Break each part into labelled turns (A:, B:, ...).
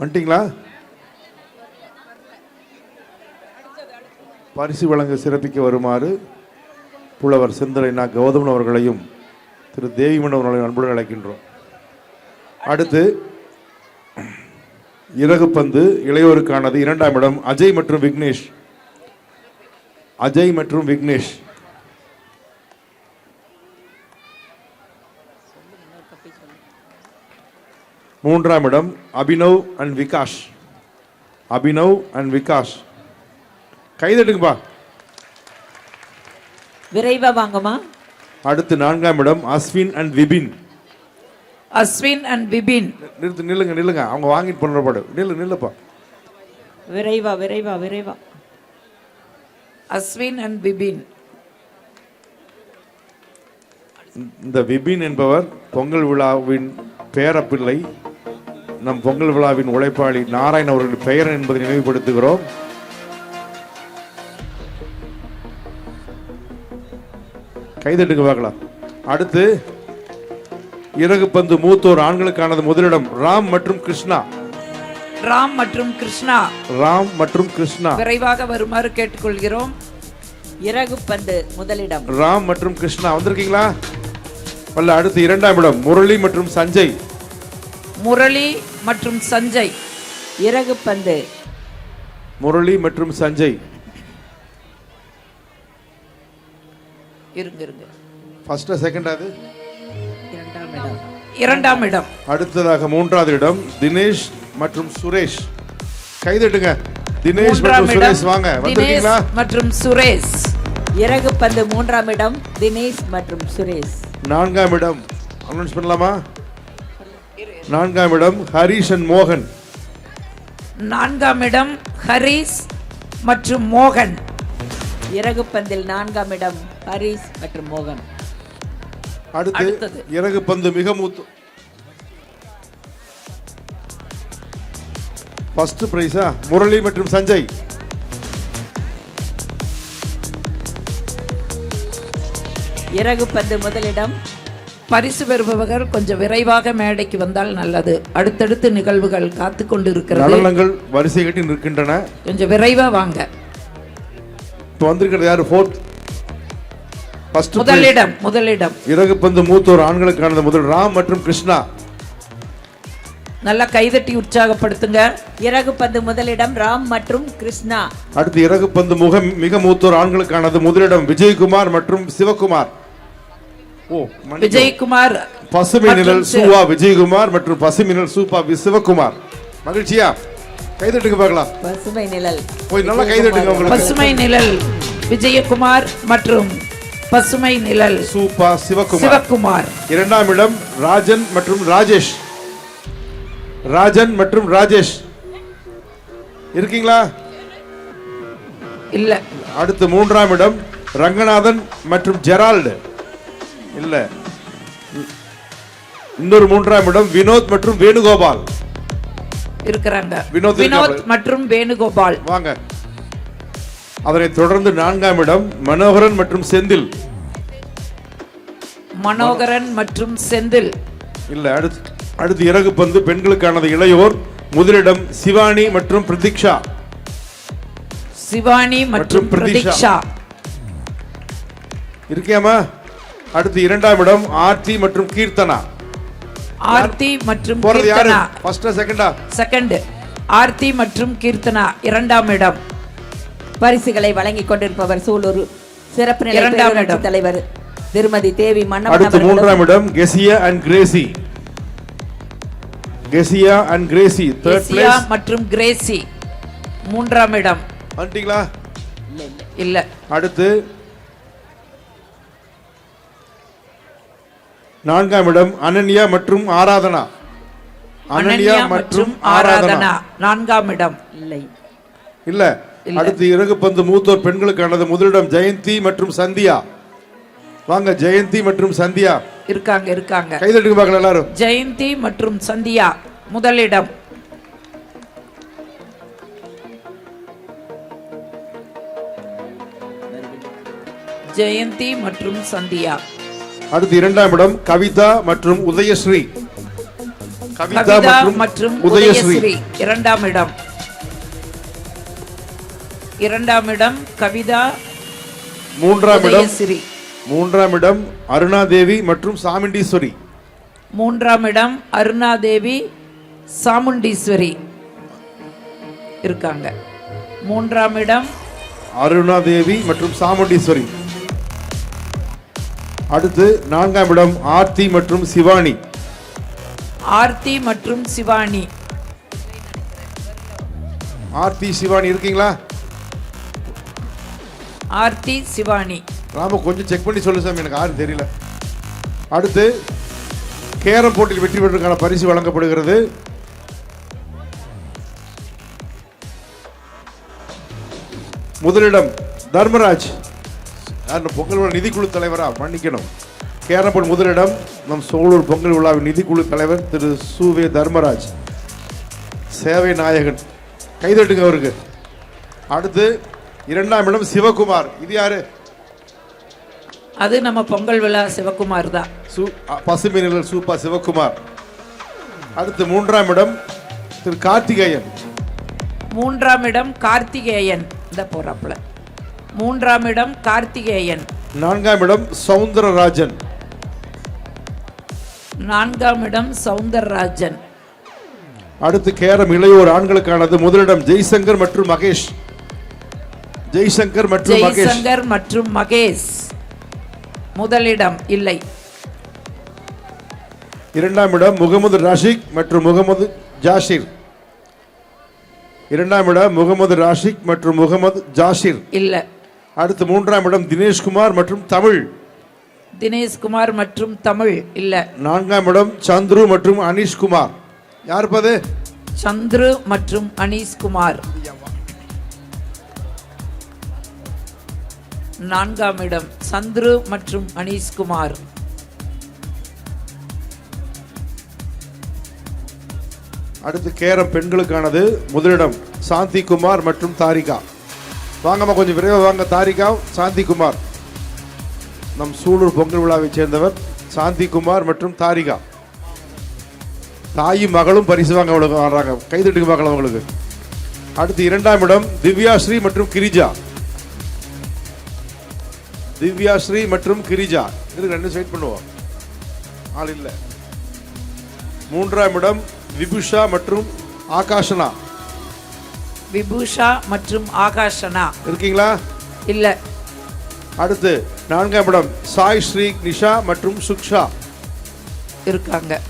A: வந்துட்டீங்களா பரிசு வழங்க சிறப்பிக்க வருமாறு புலவர் செந்தலை கௌதமன் அவர்களையும் திரு தேவிமன் அவர்களையும் அன்புடன் அழைக்கின்றோம். அடுத்து இறகு பந்து இளையோருக்கானது இரண்டாம் இடம் அஜய் மற்றும் விக்னேஷ். அஜய் மற்றும் விக்னேஷ். மூன்றாம் இடம் அபினவ் அண்ட் விகாஷ். அபினவ் அண்ட் விகாஷ். கைதட்டுங்கப்பா
B: விரைவா வாங்கம்மா.
A: அடுத்து நான்காம் இடம் அஸ்வின் அண்ட் விபின்.
C: அஸ்வின் அண்ட் பிபின்
A: நிறுத்து நில்லுங்க நில்லுங்க. அவங்க வாங்கிட்டு பண்ணுற பாடு. நில்லு நில்லுப்பா.
B: விரைவா விரைவா விரைவா.
C: அஸ்வின் அண்ட் பிபின்
A: இந்த விபின் என்பவர் பொங்கல் விழாவின் பேரப்பிள்ளை. நம் பொங்கல் விழாவின் உழைப்பாளி நாராயண் அவர்களின் பெயர் என்பதை நினைவுபடுத்துகிறோம். கைதட்டுங்க பார்க்கலாம். அடுத்து இறகு பந்து மூத்தோர் ஆண்களுக்கானது முதலிடம் ராம் மற்றும் கிருஷ்ணா.
C: ராம் மற்றும் கிருஷ்ணா.
A: ராம் மற்றும் கிருஷ்ணா.
C: விரைவாக வருமாறு கேட்டுக்கொள்கிறோம்.
B: இறகு பந்து முதலிடம்.
A: ராம் மற்றும் கிருஷ்ணா வந்திருக்கீங்களா? வல்ல அடுத்து இரண்டாம் இடம் முரளி மற்றும் சஞ்சய்.
C: முரளி மற்றும் சஞ்சய்.
B: இறகு பந்து.
A: முரளி மற்றும் சஞ்சய்.
C: இருங்க இருங்க.
A: ஃபர்ஸ்டா செகண்டா அது?
B: இரண்டாம் இடம்.
C: இரண்டாம் இடம்.
A: அடுத்ததாக மூன்றாவது இடம் தினேஷ் மற்றும் சுரேஷ். கைதட்டுங்க. தினேஷ் மற்றும் சுரேஷ் வாங்க. வந்திருக்கீங்களா?
C: மற்றும் சுரேஷ்.
B: இறகு பந்து மூன்றாம் இடம் தினேஷ் மற்றும் சுரேஷ்.
A: நான்காம் இடம். அனௌன்ஸ் பண்ணலாமா? நான்காம் இடம் ஹரிஷ் அண்ட் மோகன்.
C: நான்காம் இடம் ஹரிஸ் மற்றும் மோகன்.
B: இறகு பந்தில் நான்காம் இடம் ஹரிஸ் மற்றும் மோகன்.
A: அடுத்து. இறகு பந்து மிக மூத்து ஃபர்ஸ்ட் பிரைஸா முரளி மற்றும் சஞ்சய்.
B: இறகு பந்து முதலிடம்
C: பரிசு பெறுபவர்கள் கொஞ்சம் விரைவாக மேடைக்கு வந்தால் நல்லது. அடுத்தடுத்து நிகழ்வுகள் காத்து கொண்டு இருக்கிறது
A: வரிசை கட்டி நிற்கின்றன.
C: கொஞ்சம் விரைவா வாங்க.
A: இப்போ வந்திருக்கிறது யாரு? ஃபோர்த் ஃபர்ஸ்ட்
C: முதலிடம் முதலிடம்.
A: இறகு பந்து மூத்தோர் ஆண்களுக்கானது முதல். ராம் மற்றும் கிருஷ்ணா.
C: நல்லா கைதட்டி உற்சாகப்படுத்துங்க.
B: இறகு பந்து முதலிடம் ராம் மற்றும் கிருஷ்ணா.
A: அடுத்து இறகு பந்து முக மிக மூத்தோர் ஆண்களுக்கானது முதலிடம் விஜயகுமார் மற்றும் சிவகுமார்.
C: விஜயகுமார்
A: பசுமை நிழல் சூவா விஜயகுமார் மற்றும் பசுமை நிழல் சூப்பா வி- சிவகுமார். மகிழ்ச்சியா? கைதட்டுங்க பார்க்கலாம்.
B: பசுமை நிழல்.
A: போய் நல்லா கைதட்டுங்க உங்களுக்கு.
C: பசுமை நிழல் விஜயகுமார் மற்றும் பசுமை நிழல்
A: சூப்பா சிவகுமார்.
C: சிவகுமார்.
A: இரண்டாம் இடம் ராஜன் மற்றும் ராஜேஷ். ராஜன் மற்றும் ராஜேஷ். இருக்கீங்களா?
C: இல்ல.
A: அடுத்து மூன்றாம் இடம் ரங்கநாதன் மற்றும் ஜெரால்டு. இல்ல. இன்னொரு மூன்றாம் இடம் வினோத் மற்றும் வேணுகோபால்.
C: இருக்கிறாங்க.
A: வினோத்
C: வினோத். மற்றும் வேணுகோபால்.
A: வாங்க. அதனைத் தொடர்ந்து நான்காம் இடம் மனோகரன் மற்றும் செந்தில்.
C: மனோகரன் மற்றும் செந்தில்.
A: இல்ல அடுத்து அடுத்து இறகு பந்து பெண்களுக்கானது இளையோர் முதலிடம் சிவானி மற்றும் பிரதீக்ஷா.
C: சிவானி மற்றும்.
A: பிரதீக்ஷா. இருக்கியாமா அடுத்து இரண்டாம் இடம் ஆர்த்தி மற்றும் கீர்த்தனா.
C: ஆர்த்தி மற்றும்
A: போறது யாரு?
C: கீர்த்தனா.
A: ஃபர்ஸ்டா செகண்டா
C: செகண்ட் ஆர்த்தி மற்றும் கீர்த்தனா இரண்டாம் இடம்.
B: பரிசுகளை வழங்கிக் கொண்டிருப்பவர் சூலூர் சிறப்பு நிலை
C: இரண்டாம்
B: பேரூராட்சி
C: இடம்.
B: தலைவர் திருமதி தேவி மன்னவன்
A: அடுத்து
B: அவர்களும்
A: மூன்றாம் இடம் Keziah and Gracy. Keziah and Gracy third place
C: மற்றும் கிரேசி. மூன்றாம் இடம்.
A: வந்துட்டீங்களா?
C: இல்ல.
A: அடுத்து நான்காம் இடம் அனன்யா மற்றும் ஆராதனா.
C: அனன்யா மற்றும் ஆராதனா. நான்காம் இடம்.
B: இல்லை
A: இல்ல. அடுத்து இறகு பந்து மூத்தோர் பெண்களுக்கானது. முதலிடம் ஜெயந்தி மற்றும் சந்தியா. வாங்க ஜெயந்தி மற்றும் சந்தியா.
C: இருக்காங்க இருக்காங்க.
A: கைதட்டுக்கு பார்க்கலாம் எல்லாரும்.
C: ஜெயந்தி மற்றும் சந்தியா முதலிடம். ஜெயந்தி மற்றும் சந்தியா.
A: அடுத்து இரண்டாம் இடம் கவிதா மற்றும் உதயஸ்ரீ. கவிதா மற்றும் உதயஸ்ரீ.
C: இரண்டாம் இடம். இரண்டாம் இடம் கவிதா
A: மூன்றாம் இடம் மூன்றாம் இடம் அருணாதேவி மற்றும் சாமுண்டீஸ்வரி.
C: மூன்றாம் இடம் அருணாதேவி சாமுண்டீஸ்வரி இருக்காங்க. மூன்றாம் இடம்
A: அருணாதேவி மற்றும் சாமுண்டீஸ்வரி. அடுத்து நான்காம் இடம் ஆர்த்தி மற்றும் சிவானி.
C: ஆர்த்தி மற்றும் சிவானி.
A: ஆர்த்தி சிவானி இருக்கீங்களா?
C: ஆர்த்தி சிவானி.
A: ராம கொஞ்சம் செக் பண்ணி சொல்லு சாமி எனக்கு யாரும் தெரியல. அடுத்து கேரம் போட்டியில் வெற்றி பெற்றதற்கான பரிசு வழங்கப்படுகிறது. முதலிடம் தர்மராஜ். பொங்கல் நிதிக்குழு தலைவரா மன்னிக்கணும். கேரம் போட்டி முதலிடம் நம் சோழூர் பொங்கல் விழாவின் நிதிக்குழு தலைவர் திரு சுவே தர்மராஜ். சேவை நாயகன். கைதட்டுங்க அவருக்கு. அடுத்து இரண்டாம் இடம் சிவகுமார். இது யாரு?
C: அது நம்ம பொங்கல் விழா சிவகுமார் தான்.
A: சு. பசுமை நிழல் சூப்பா சிவகுமார். அடுத்து மூன்றாம் இடம் திரு கார்த்திகேயன்.
C: மூன்றாம் இடம் கார்த்திகேயன். இந்த போறாப்புல. மூன்றாம் இடம் கார்த்திகேயன்.
A: நான்காம் இடம் சவுந்தரராஜன்.
C: நான்காம் இடம் சவுந்தரராஜன்.
A: அடுத்து கேரம் இளையோர் ஆண்களுக்கானது முதலிடம் ஜெய்சங்கர் மற்றும் மகேஷ். ஜெய்சங்கர் மற்றும் மகேஷ்.
C: ஜெய்சங்கர் மற்றும் மகேஷ். முதலிடம் இல்லை.
A: இரண்டாம் இடம் முகமது ராஷிக் மற்றும் முகமது ஜாஷிர். இரண்டாம் இடம் முகமது ராஷிக் மற்றும் முகமது ஜாஷிர்.
C: இல்ல.
A: அடுத்து மூன்றாம் இடம் தினேஷ்குமார் மற்றும் தமிழ்.
C: தினேஷ்குமார் மற்றும் தமிழ் இல்ல.
A: நான்காம் இடம் சந்துரு மற்றும் அனீஷ்குமார். யார் பது?
C: சந்துரு மற்றும் அனீஷ்குமார். நான்காம் இடம் சந்துரு மற்றும் அனீஷ்குமார்.
A: அடுத்து கேரம் பெண்களுக்கானது முதலிடம் சாந்தி குமார் மற்றும் தாரிகா. வாங்கம்மா கொஞ்சம் விரைவாக வாங்க. தாரிகா சாந்திகுமார். நம் சூலூர் பொங்கல் விழாவைச் சேர்ந்தவர் சாந்திகுமார் மற்றும் தாரிகா. தாயும் மகளும் பரிசு வாங்க அவளுக்கு வர்றாங்க கைதட்டுக்கு பார்க்கலாம் அவங்களுக்கு. அடுத்து இரண்டாம் இடம் திவ்யாஸ்ரீ மற்றும் கிரிஜா. திவ்யாஸ்ரீ மற்றும் கிரிஜா. இதுக்கு ரெண்டு வெயிட் பண்ணுவோம். ஆள் இல்லை. மூன்றாம் இடம் விபுஷா மற்றும் ஆகாஷனா.
C: விபூஷா மற்றும் ஆகாஷனா.
A: இருக்கீங்களா?
C: இல்ல.
A: அடுத்து நான்காம் இடம் சாய் ஸ்ரீ நிஷா மற்றும் சுக்ஷா.
C: இருக்காங்க.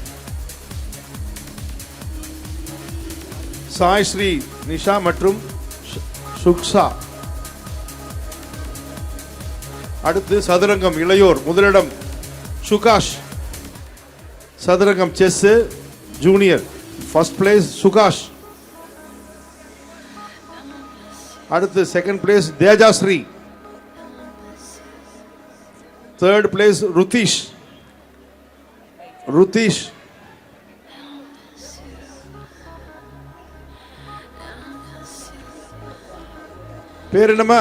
A: சாய் ஸ்ரீ நிஷா மற்றும் சுக்ஷா. அடுத்து சதுரங்கம் இளையோர் முதலிடம் சுகாஷ். சதுரங்கம் chess junior. First place Sukash. அடுத்து second place Tejashree third place Rudhish Rudhish பேர் என்னம்மா?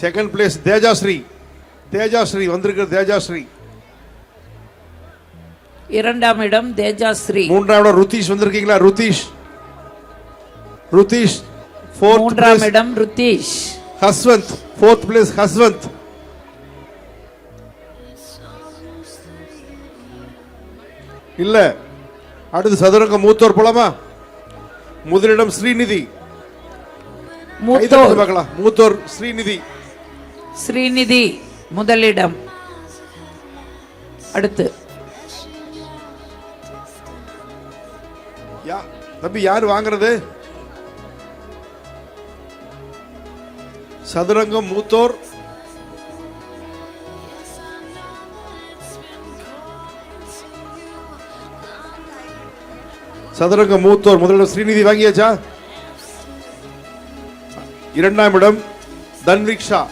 A: செகண்ட் பிளேஸ் தேஜாஸ்ரீ தேஜாஸ்ரீ வந்திருக்கிற தேஜாஸ்ரீ
C: இரண்டாம் இடம் தேஜாஸ்ரீ
A: மூன்றாம் இடம் ருதீஷ் வந்திருக்கீங்களா? ருதீஷ் ருதீஷ் ஃபோர்த்
C: மூன்றாம் இடம் ருத்தீஷ்.
A: ஹஸ்வந்த் ஃபோர்த் பிளேஸ் ஹஸ்வந்த் இல்ல அடுத்து சதுரங்க மூத்தோர் போலாமா? முதலிடம் ஸ்ரீநிதி.
C: மூத்தோர்.
A: பார்க்கலாம். மூத்தோர் ஸ்ரீநிதி.
C: ஸ்ரீநிதி முதலிடம். அடுத்து.
A: யா தம்பி யார் வாங்குறது? சதுரங்கம் மூத்தோர். சதுரங்கம் மூத்தோர். முதலிடம் ஸ்ரீநிதி வாங்கியாச்சா? இரண்டாம் இடம் தன்விக்ஷா.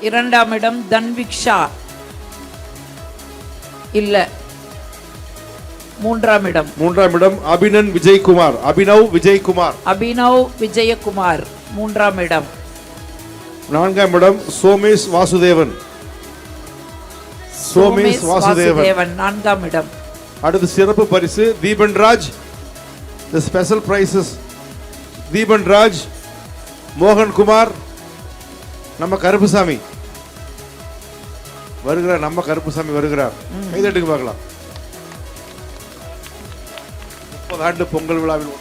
C: இரண்டாம் இடம் தன்விக்ஷா. இல்ல மூன்றாம் இடம்.
A: மூன்றாம் இடம் அபினன் விஜய்குமார். அபினவ் விஜய்குமார்.
C: அபினவ் விஜயகுமார் மூன்றாம் இடம்.
A: நான்காம் இடம் சோமேஷ் வாசுதேவன். சோமேஷ் வாசுதேவன்.
C: நான்காம் இடம்.
A: அடுத்து சிறப்பு பரிசு Deepan Raj. The special prizes Deepan Raj மோகன் குமார் நம்ம கருப்புசாமி. வருகிறார் நம்ம கருப்புசாமி வருகிறார் கைதட்டுக்கு பார்க்கலாம். முப்பது ஆண்டு பொங்கல் விழாவில்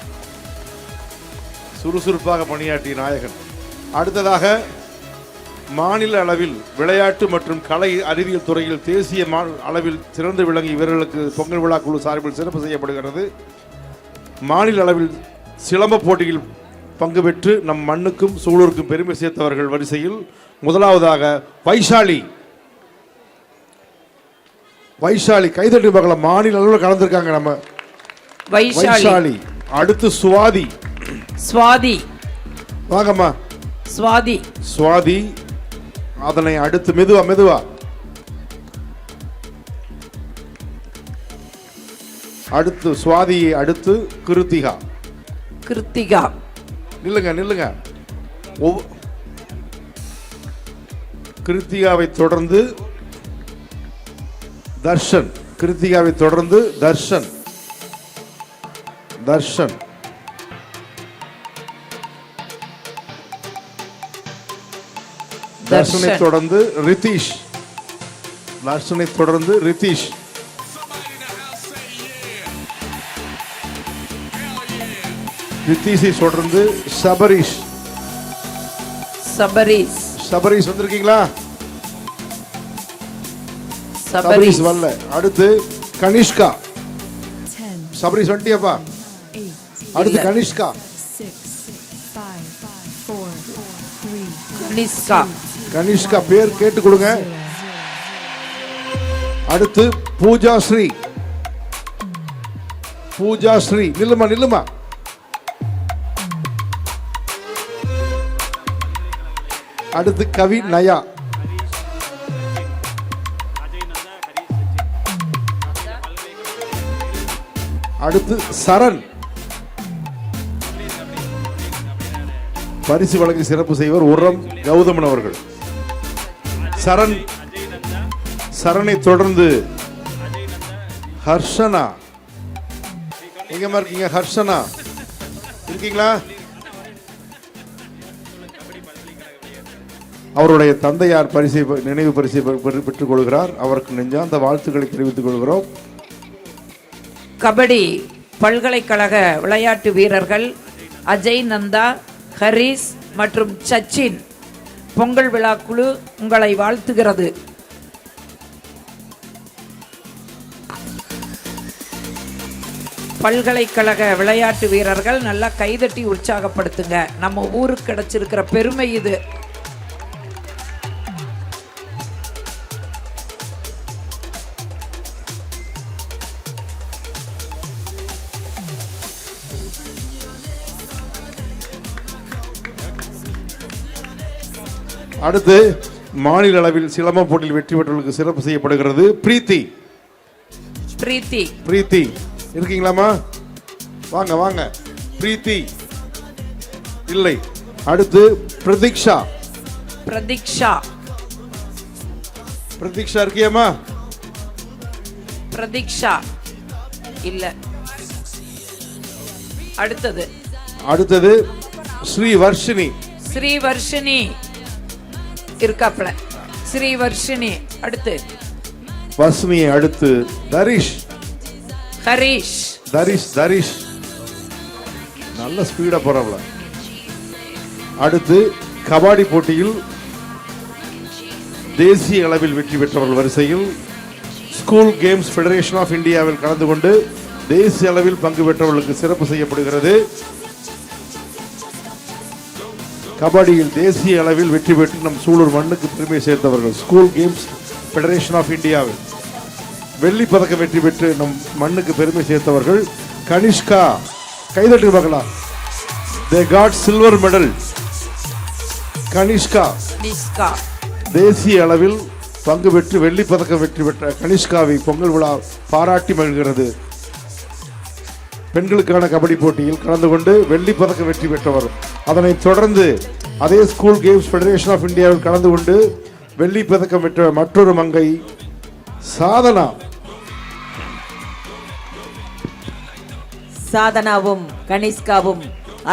A: சுறுசுறுப்பாக பணியாற்றிய நாயகன். அடுத்ததாக மாநில அளவில் விளையாட்டு மற்றும் கலை அறிவியல் துறையில் தேசிய மா- அளவில் சிறந்து விளங்கிய வீரர்களுக்கு பொங்கல் விழா குழு சார்பில் சிறப்பு செய்யப்படுகிறது. மாநில அளவில் சிலம்ப போட்டியில் பங்கு பெற்று நம் மண்ணுக்கும் சூழலுக்கும் பெருமை சேர்த்தவர்கள் வரிசையில் முதலாவதாக வைஷாலி. வைஷாலி கைதட்டி பார்க்கலாம். மாநில அளவில் கலந்துருக்காங்க நம்ம.
C: வைஷாலி.
A: வைஷாலி. அடுத்து சுவாதி.
C: சுவாதி.
A: வாங்கம்மா.
C: சுவாதி.
A: சுவாதி. அதனை அடுத்து மெதுவா மெதுவா. அடுத்து சுவாதியை அடுத்து கிருத்திகா.
C: கிருத்திகா.
A: நில்லுங்க நில்லுங்க. கிருத்திகாவை தொடர்ந்து தர்ஷன். கிருத்திகாவை தொடர்ந்து தர்ஷன். தர்ஷன். தர்ஷனை. தொடர்ந்து ரிதீஷ். தர்ஷனை தொடர்ந்து ரிதீஷ். ரித்தீஷை தொடர்ந்து சபரீஷ்.
C: சபரீஸ்
A: சபரீஷ் வந்திருக்கீங்களா? சபரீஷ்.
C: சபரீஸ்
A: வரல. அடுத்து கனிஷ்கா. சபரீஷ் வந்துட்டியாப்பா? அடுத்து. கனிஷ்கா.
C: கனிஷ்கா.
A: கனிஷ்கா பேர் கேட்டு கொடுங்க அடுத்து பூஜா ஸ்ரீ பூஜா ஸ்ரீ நில்லுமா நில்லுமா? அடுத்து கவி நயா. அடுத்து சரண். பரிசு வழங்கி சிறப்பு செய்வர் உரம் கௌதமன் அவர்கள். சரண். சரணை தொடர்ந்து ஹர்ஷனா. எங்கம்மா இருக்கீங்க? ஹர்ஷனா. இருக்கீங்களா? அவருடைய தந்தையார் பரிசை நினைவு பரிசை பெற்று- பெற்றுக் கொள்கிறார் அவருக்கு நெஞ்சார்ந்த வாழ்த்துக்களை தெரிவித்துக் கொள்கிறோம்.
C: கபடி பல்கலைக்கழக விளையாட்டு வீரர்கள் அஜய் நந்தா ஹரிஸ் மற்றும் சச்சின் பொங்கல் விழா குழு உங்களை வாழ்த்துகிறது. பல்கலைக்கழக விளையாட்டு வீரர்கள் நல்லா கைதட்டி உற்சாகப்படுத்துங்க. நம்ம ஊருக்கு கிடைச்சிருக்கிற பெருமை இது.
A: அடுத்து மாநில அளவில் சிலம்ப போட்டியில் வெற்றி பெற்றவர்களுக்கு சிறப்பு செய்யப்படுகிறது. பிரீத்தி.
C: பிரீத்தி.
A: பிரீத்தி. இருக்கீங்களாமா வாங்க வாங்க. பிரீத்தி. இல்லை. அடுத்து பிரதீக்ஷா.
C: பிரதீக்ஷா.
A: பிரதீக்ஷா இருக்கியாமா
C: பிரதீக்ஷா. இல்ல. அடுத்தது.
A: அடுத்தது ஸ்ரீ வர்ஷினி
C: ஸ்ரீவர்ஷினி. இருக்காப்ல ஸ்ரீவர்ஷினி அடுத்து.
A: வர்ஷினியை அடுத்து தரிஷ்.
C: ஹரிஷ்.
A: தரிஷ் தரிஷ். நல்ல ஸ்பீடா போறாப்ல அடுத்து கபாடி போட்டியில் தேசிய அளவில் வெற்றி பெற்றவர்கள் வரிசையில் ஸ்கூல் கேம்ஸ் ஃபெடரேஷன் ஆஃப் இந்தியாவில் கலந்து கொண்டு தேசிய அளவில் பங்கு பெற்றவர்களுக்கு சிறப்பு செய்யப்படுகிறது. கபடியில் தேசிய அளவில் வெற்றி பெற்று நம் சூலூர் மண்ணுக்கு பெருமை சேர்த்தவர்கள். ஸ்கூல் கேம்ஸ் ஃபெடரேஷன் ஆஃப் இந்தியாவில் வெள்ளி பதக்கம் வெற்றி பெற்று நம் மண்ணுக்கு பெருமை சேர்த்தவர்கள் கனிஷ்கா. கைதட்டு பார்க்கலாம். They got silver medal Kanishka. தேசிய அளவில் பங்கு பெற்று வெள்ளி பதக்கம் வெற்றி பெற்ற கனிஷ்காவை பொங்கல் விழா பாராட்டி மகிழ்கிறது. பெண்களுக்கான கபடி போட்டியில் கலந்து கொண்டு வெள்ளி பதக்கம் வெற்றி பெற்றவர் அதனைத் தொடர்ந்து அதே ஸ்கூல் கேம்ஸ் ஃபெடரேஷன் ஆஃப் இந்தியாவில் கலந்து கொண்டு வெள்ளி பதக்கம் பெற்ற மற்றொரு மங்கை சாதனா.
B: சாதனாவும் கனிஷ்காவும்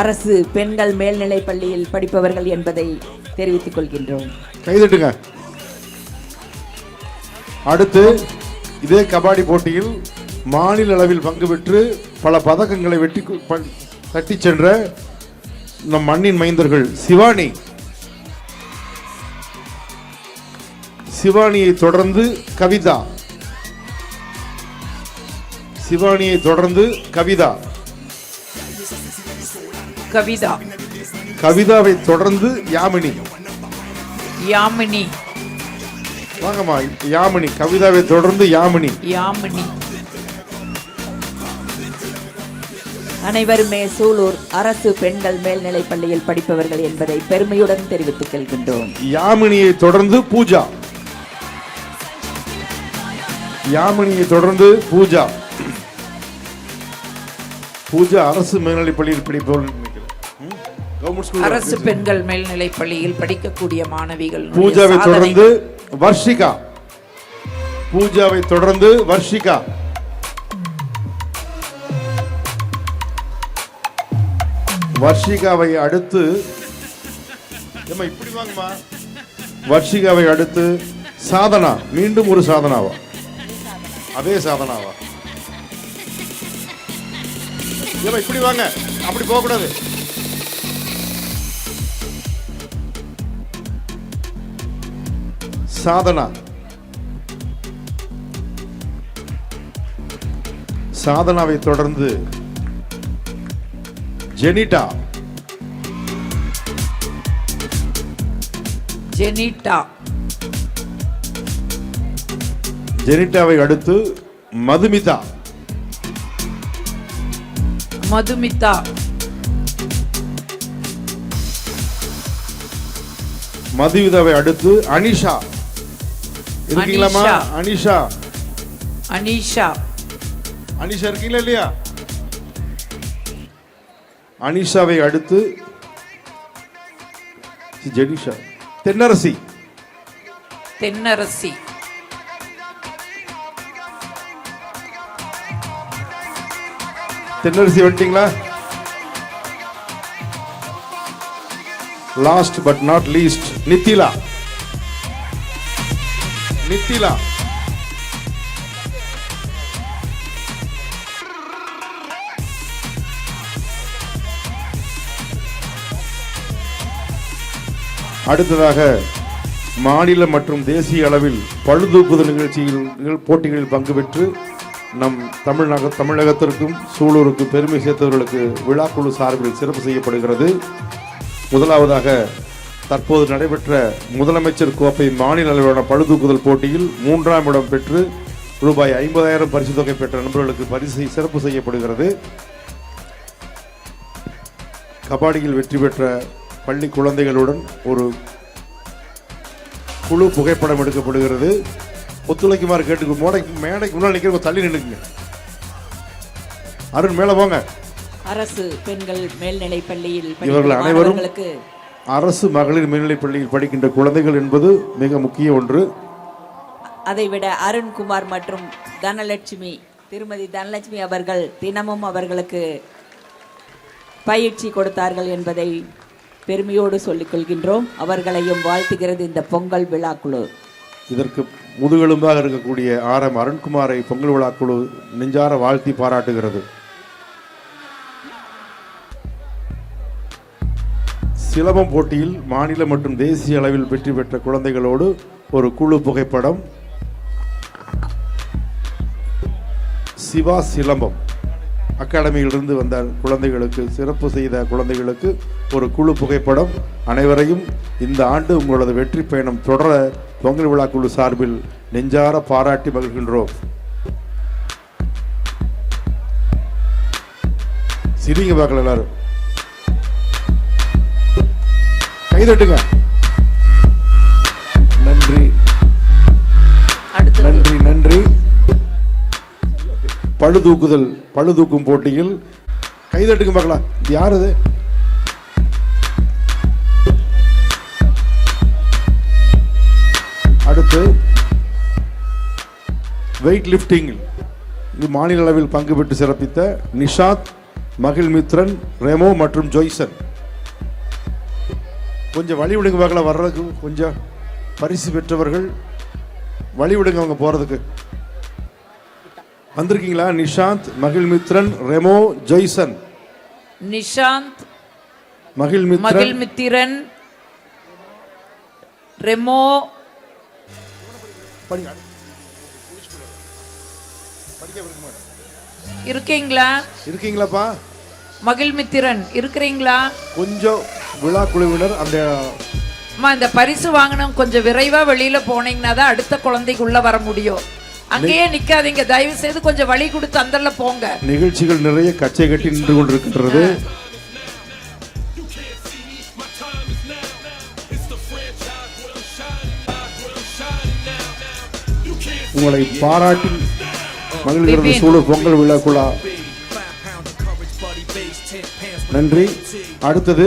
B: அரசு பெண்கள் மேல்நிலைப் பள்ளியில் படிப்பவர்கள் என்பதை தெரிவித்துக் கொள்கின்றோம்.
A: கைதட்டுங்க. அடுத்து இதே கபாடி போட்டியில் மாநில அளவில் பங்கு பெற்று பல பதக்கங்களை வெட்டி தட்டிச் சென்ற நம் மண்ணின் மைந்தர்கள் சிவானி. சிவானியை தொடர்ந்து கவிதா. சிவானியை தொடர்ந்து கவிதா.
C: கவிதா.
A: கவிதாவை தொடர்ந்து யாமினி.
C: யாமினி.
A: வாங்கம்மா யாமினி. கவிதாவை தொடர்ந்து யாமினி.
C: யாமினி.
B: அனைவருமே சூலூர் அரசு பெண்கள் மேல்நிலைப் பள்ளியில் படிப்பவர்கள் என்பதை பெருமையுடன் தெரிவித்துக் கொள்கின்றோம்.
A: யாமினியை தொடர்ந்து பூஜா. யாமினியை தொடர்ந்து பூஜா. பூஜா அரசு மேல்நிலைப் பள்ளியில் படிப்பவர்கள்
C: அரசு பெண்கள் மேல்நிலைப் பள்ளியில் படிக்கக்கூடிய மாணவிகள்
A: பூஜாவை தொடர்ந்து வர்ஷிகா. பூஜாவை தொடர்ந்து வர்ஷிகா. வர்ஷிகாவை அடுத்து ஏம்மா இப்படி வாங்கம்மா. வர்ஷிகாவை அடுத்து சாதனா மீண்டும் ஒரு சாதனாவா? அதே சாதனாவா? ஏம்மா இப்படி வாங்க. அப்படி போகக்கூடாது. சாதனா. சாதனாவை தொடர்ந்து ஜெனிட்டா
C: ஜெனிட்டா
A: ஜெனிட்டாவை அடுத்து மதுமிதா.
C: மதுமிதா.
A: மதுமிதாவை அடுத்து அனிஷா. இருக்கீங்களாமா அனிஷா.
C: அனிஷா.
A: அனிஷா இருக்கீங்களா இல்லையா? அனிஷாவை அடுத்து ஜெனிஷா. தென்னரசி.
C: தென்னரசி.
A: தென்னரசி வந்துட்டீங்களா? Last but not least Nithila. Nithila. அடுத்ததாக மாநில மற்றும் தேசிய அளவில் பழுதூக்குதல் நிகழ்ச்சியில் போட்டிகளில் பங்கு பெற்று நம் தமிழ்நாக தமிழகத்திற்கும் சூலூருக்கு பெருமை சேர்த்தவர்களுக்கு விழாக்குழு சார்பில் சிறப்பு செய்யப்படுகிறது. முதலாவதாக தற்போது நடைபெற்ற முதலமைச்சர் கோப்பை மாநில அளவிலான பழுதூக்குதல் போட்டியில் மூன்றாம் இடம் பெற்று ரூபாய் ஐம்பதாயிரம் பரிசு தொகை பெற்ற நண்பர்களுக்கு பரிசு சிறப்பு செய்யப்படுகிறது. கபாடியில் வெற்றி பெற்ற பள்ளி குழந்தைகளுடன் ஒரு குழு புகைப்படம் எடுக்கப்படுகிறது. ஒத்துழைக்குமாறு கேட்டுக்கு மேடைக்கு மேடைக்கு முன்னால் நிற்கிற தள்ளி நின்றுக்குங்க அருண் மேலே போங்க.
B: அரசு பெண்கள் மேல்நிலைப் பள்ளியில்
A: இவர்கள் அனைவரும் அரசு மகளிர் மேல்நிலைப் பள்ளியில் படிக்கின்ற குழந்தைகள் என்பது மிக முக்கிய ஒன்று.
B: அதைவிட அருண்குமார் மற்றும் தனலட்சுமி திருமதி தனலட்சுமி அவர்கள் தினமும் அவர்களுக்கு பயிற்சி கொடுத்தார்கள் என்பதை பெருமையோடு சொல்லிக் கொள்கின்றோம். அவர்களையும் வாழ்த்துகிறது இந்த பொங்கல் விழாக்குழு
A: இதற்கு முதுகெலும்பாக இருக்கக்கூடிய ஆர் எம் அருண்குமாரை பொங்கல் விழாக்குழு நெஞ்சார வாழ்த்தி பாராட்டுகிறது. சிலம்பம் போட்டியில் மாநில மற்றும் தேசிய அளவில் வெற்றி பெற்ற குழந்தைகளோடு ஒரு குழு புகைப்படம். சிவா சிலம்பம். அகாடமியிலிருந்து வந்த குழந்தைகளுக்கு சிறப்பு செய்த குழந்தைகளுக்கு ஒரு குழு புகைப்படம். அனைவரையும் இந்த ஆண்டு உங்களது வெற்றி பயணம் தொடர பொங்கல் விழா குழு சார்பில் நெஞ்சார பாராட்டி மகிழ்கின்றோம். சிரிங்க பார்க்கல எல்லாரும். கைதட்டுங்க. நன்றி. நன்றி நன்றி. பழு தூக்குதல் பழு தூக்கும் போட்டியில் கைதட்டுங்க பார்க்கலாம். இது யார் அது? அடுத்து வெயிட் லிஃப்டிங்கில் இது மாநில அளவில் பங்கு பெற்று சிறப்பித்த நிஷாத் மகிழ்மித்ரன் ரெமோ மற்றும் ஜொய்சன். கொஞ்சம் வழி விடுங்க பார்க்கல வர்றதுக்கு கொஞ்சம் பரிசு பெற்றவர்கள் வழி விடுங்க அவங்க போகிறதுக்கு வந்திருக்கீங்களா? நிஷாந்த் மகிழ்மித்ரன் ரெமோ ஜொய்சன்.
C: நிஷாந்த்
A: மகிழ்மித்ரன்.
C: மகிழ்மித்திரன் ரெமோ. இருக்கீங்களா?
A: இருக்கீங்களாப்பா?
C: மகிழ்மித்திரன் இருக்கிறீங்களா?
A: கொஞ்சம் விழா குழுவினர் அந்த
C: அம்மா இந்த பரிசு வாங்கணும். கொஞ்சம் விரைவா வெளியில போனீங்கன்னா தான் அடுத்த குழந்தைக்கு உள்ள வர முடியும். அங்கேயே நிக்காதீங்க. தயவு செய்து கொஞ்சம் வழி கொடுத்து அந்தல்ல போங்க.
A: நிகழ்ச்சிகள் நிறைய கச்சை கட்டி நின்று கொண்டிருக்கின்றது. உங்களை பாராட்டி மகிழ்கிறது. சூழல் பொங்கல் விழா குழா நன்றி. அடுத்தது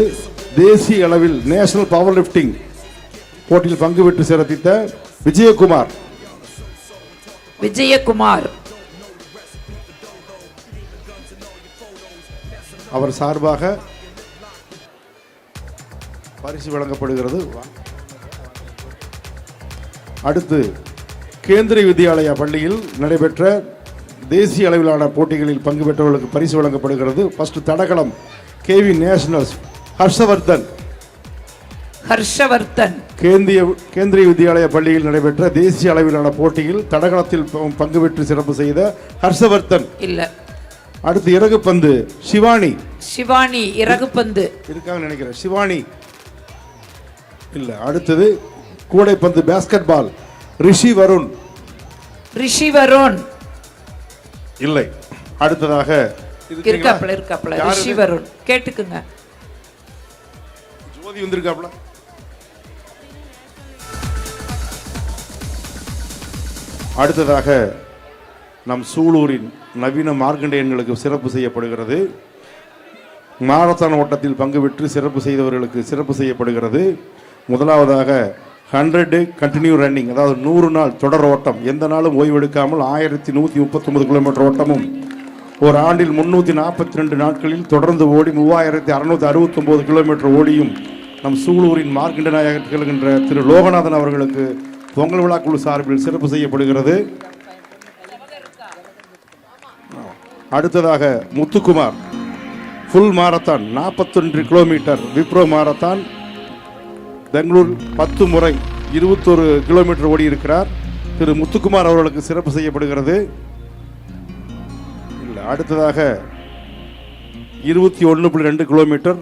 A: தேசிய அளவில் நேஷனல் பவர் லிஃப்டிங் போட்டியில் பங்கு பெற்று சிறப்பித்த விஜயகுமார்.
C: விஜயகுமார்.
A: அவர் சார்பாக பரிசு வழங்கப்படுகிறது. அடுத்து கேந்திரிய வித்யாலயா பள்ளியில் நடைபெற்ற தேசிய அளவிலான போட்டிகளில் பங்கு பெற்றவர்களுக்கு பரிசு வழங்கப்படுகிறது. ஃபர்ஸ்ட் தடகளம் கேவி நேஷனல்ஸ் ஹர்ஷவர்தன்.
C: ஹர்ஷவர்தன்.
A: கேந்திரிய கேந்திரிய வித்யாலயா பள்ளியில் நடைபெற்ற தேசிய அளவிலான போட்டியில் தடகளத்தில் பங்கு பெற்று சிறப்பு செய்த ஹர்ஷவர்தன்.
C: இல்ல.
A: அடுத்து இறகுப்பந்து சிவானி.
C: சிவானி இறகுப்பந்து
A: இருக்காங்கன்னு நினைக்கிறேன். சிவானி. இல்ல அடுத்தது கூடைப்பந்து பேஸ்கெட் பால் ரிஷி வருண்.
C: ரிஷி வருண்.
A: இல்லை. அடுத்ததாக?
C: இருக்காப்ல இருக்காப்ல ரிஷி? வருண். கேட்டுக்குங்க.
A: ஜோதி வந்திருக்காப்ல அடுத்ததாக நம் சூலூரின் நவீன மார்க்கண்டேயன்களுக்கு சிறப்பு செய்யப்படுகிறது. மாரத்தான் ஓட்டத்தில் பங்கு பெற்று சிறப்பு செய்தவர்களுக்கு சிறப்பு செய்யப்படுகிறது. முதலாவதாக ஹண்ட்ரட் கண்டினியூ ரன்னிங் அதாவது நூறு நாள் தொடர் ஓட்டம். எந்த நாளும் ஓய்வெடுக்காமல் ஆயிரத்தி நூற்றி முப்பத்தொம்பது கிலோமீட்டர் ஓட்டமும் ஒரு ஆண்டில் முன்னூற்றி நாற்பத்தி ரெண்டு நாட்களில் தொடர்ந்து ஓடி மூவாயிரத்தி அறுநூத்தி அறுபத்தொம்போது கிலோமீட்டர் ஓடியும் நம் சூலூரின் மார்க்கண்ட நாயகர்கள் என்ற திரு லோகநாதன் அவர்களுக்கு பொங்கல் விழா குழு சார்பில் சிறப்பு செய்யப்படுகிறது. அடுத்ததாக முத்துக்குமார். ஃபுல் மாரத்தான் நாற்பத்தொன்று கிலோமீட்டர் விப்ரோ மாரத்தான் பெங்களூர் பத்து முறை இருபத்தொரு கிலோமீட்டர் ஓடி இருக்கிறார் திரு முத்துக்குமார் அவர்களுக்கு சிறப்பு செய்யப்படுகிறது. இல்லை அடுத்ததாக இருபத்தி ஒன்று புள்ளி ரெண்டு கிலோமீட்டர்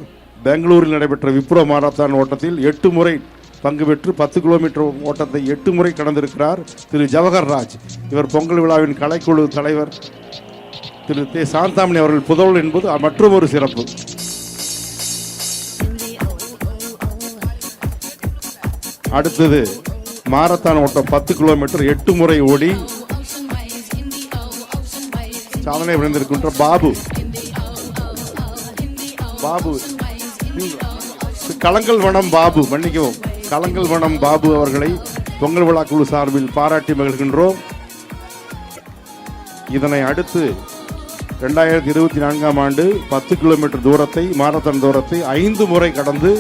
A: பெங்களூரில் நடைபெற்ற விப்ரோ மாரத்தான் ஓட்டத்தில் எட்டு முறை பங்கு பெற்று பத்து கிலோமீட்டர் ஓட்டத்தை எட்டு முறை கடந்திருக்கிறார் திரு ஜவஹர் ராஜ். இவர் பொங்கல் விழாவின் கலைக்குழு தலைவர். திரு தே சாந்தாமணி அவர்கள் புதவல் என்பது மற்றும் ஒரு சிறப்பு. அடுத்தது மாரத்தான் ஓட்டம் பத்து கிலோமீட்டர் எட்டு முறை ஓடி. சாதனை புரிந்திருக்கின்ற பாபு. பாபு களங்கள் வனம் பாபு மன்னிக்கவும். களங்கல் வனம் பாபு அவர்களை பொங்கல் விழா குழு சார்பில் பாராட்டி மகிழ்கின்றோம். இதனை அடுத்து ரெண்டாயிரத்தி இருபத்தி நான்காம் ஆண்டு பத்து கிலோமீட்டர் தூரத்தை மாரத்தான் தூரத்தை ஐந்து முறை கடந்து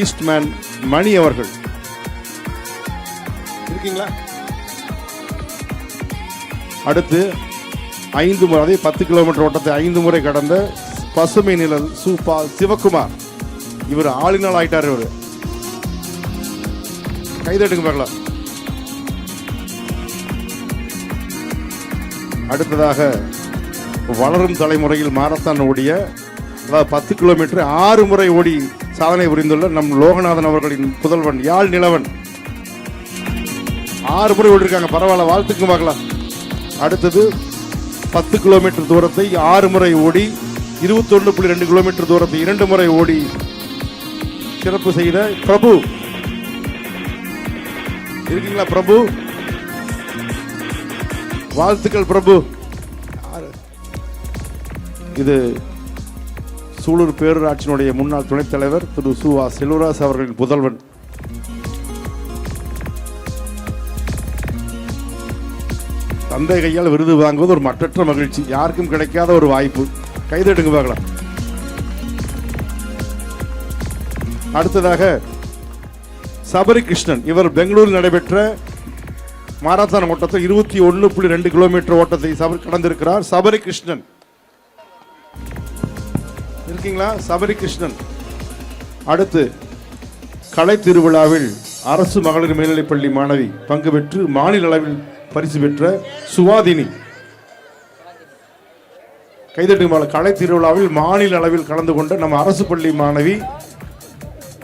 A: ஈஸ்ட்மேன் மணி அவர்கள். இருக்கீங்களா? அடுத்து ஐந்து முறை அதே பத்து கிலோமீட்டர் ஓட்டத்தை ஐந்து முறை கடந்த பசுமை நிழல் சூப்பா சிவகுமார். இவர் ஆளினால் ஆயிட்டார் இவர். கைதட்டுங்க பார்க்கலாம். அடுத்ததாக வளரும் தலைமுறையில் மாரத்தான் ஓடிய அதாவது பத்து கிலோமீட்டர் ஆறு முறை ஓடி சாதனை புரிந்துள்ள நம் லோகநாதன் அவர்களின் புதல்வன் யாழ் நிலவன். ஆறு முறை ஓடிருக்காங்க பரவாயில்ல வாழ்த்துக்கு பார்க்கலாம். அடுத்தது பத்து கிலோமீட்டர் தூரத்தை ஆறு முறை ஓடி இருபத்தொன்று புள்ளி ரெண்டு கிலோமீட்டர் தூரத்தை இரண்டு முறை ஓடி சிறப்பு செய்த பிரபு. இருக்கீங்களா பிரபு? வாழ்த்துக்கள் பிரபு. இது சூலூர் பேரூராட்சியினுடைய முன்னாள் துணைத் தலைவர் திரு சு. ஆ. செல்வராஜ் அவர்களின் புதல்வன். தந்தை கையால் விருது வாங்குவது ஒரு மற்றற்ற மகிழ்ச்சி. யாருக்கும் கிடைக்காத ஒரு வாய்ப்பு. கைதட்டுங்க பார்க்கலாம். அடுத்ததாக சபரி கிருஷ்ணன் இவர் பெங்களூரில் நடைபெற்ற மாரத்தான் ஓட்டத்தில் இருபத்தி ஒன்று புள்ளி ரெண்டு கிலோமீட்டர் ஓட்டத்தை சபரி கடந்திருக்கிறார். சபரி கிருஷ்ணன் இருக்கீங்களா? சபரி கிருஷ்ணன் அடுத்து கலை திருவிழாவில் அரசு மகளிர் மேல்நிலைப்பள்ளி மாணவி பங்கு பெற்று மாநில அளவில் பரிசு பெற்ற சுவாதினி. கைதட்டு கலை திருவிழாவில் மாநில அளவில் கலந்து கொண்ட நம்ம அரசு பள்ளி மாணவி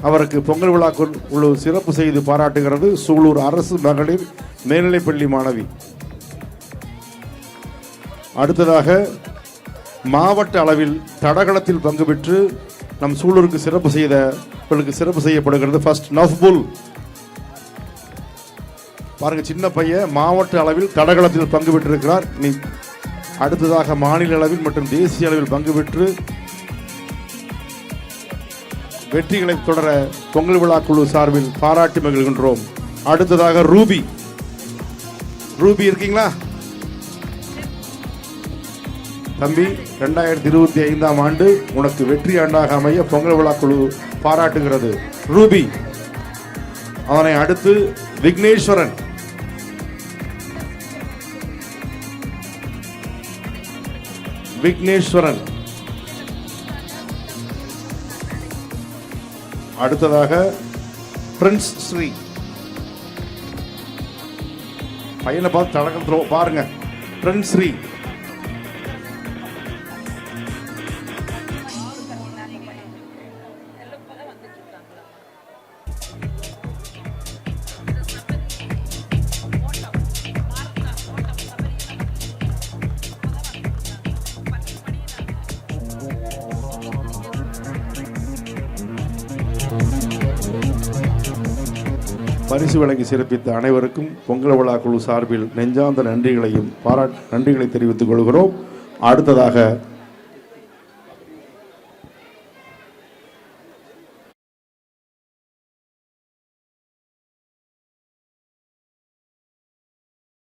A: அவருக்கு பொங்கல் விழா குழு சிறப்பு செய்து பாராட்டுகிறது சூலூர் அரசு மகளிர் மேல்நிலைப்பள்ளி மாணவி. அடுத்ததாக மாவட்ட அளவில் தடகளத்தில் பங்கு பெற்று நம் சூலூருக்கு சிறப்பு செய்த இவர்களுக்கு சிறப்பு செய்யப்படுகிறது. ஃபர்ஸ்ட் நஃபுல் பாருங்க சின்ன பையன் மாவட்ட அளவில் தடகளத்தில் பங்கு பெற்றிருக்கிறார். நீ அடுத்ததாக மாநில அளவில் மற்றும் தேசிய அளவில் பங்கு பெற்று வெற்றிகளை தொடர பொங்கல் விழா குழு சார்பில் பாராட்டி மகிழ்கின்றோம். அடுத்ததாக ரூபி. ரூபி இருக்கீங்களா? தம்பி ரெண்டாயிரத்தி இருபத்தி ஐந்தாம் ஆண்டு உனக்கு வெற்றி ஆண்டாக அமைய பொங்கல் விழா குழு பாராட்டுகிறது. ரூபி. அவனை அடுத்து விக்னேஸ்வரன். விக்னேஸ்வரன். அடுத்ததாக பிரின்ஸ் ஸ்ரீ பையனை பார்த்து தடக்கத்தில் பாருங்க. பிரின்ஸ் ஸ்ரீ பரிசு வழங்கி சிறப்பித்த அனைவருக்கும் பொங்கல் விழா குழு சார்பில் நெஞ்சார்ந்த நன்றிகளையும் பாராட் நன்றிகளை தெரிவித்துக் கொள்கிறோம். அடுத்ததாக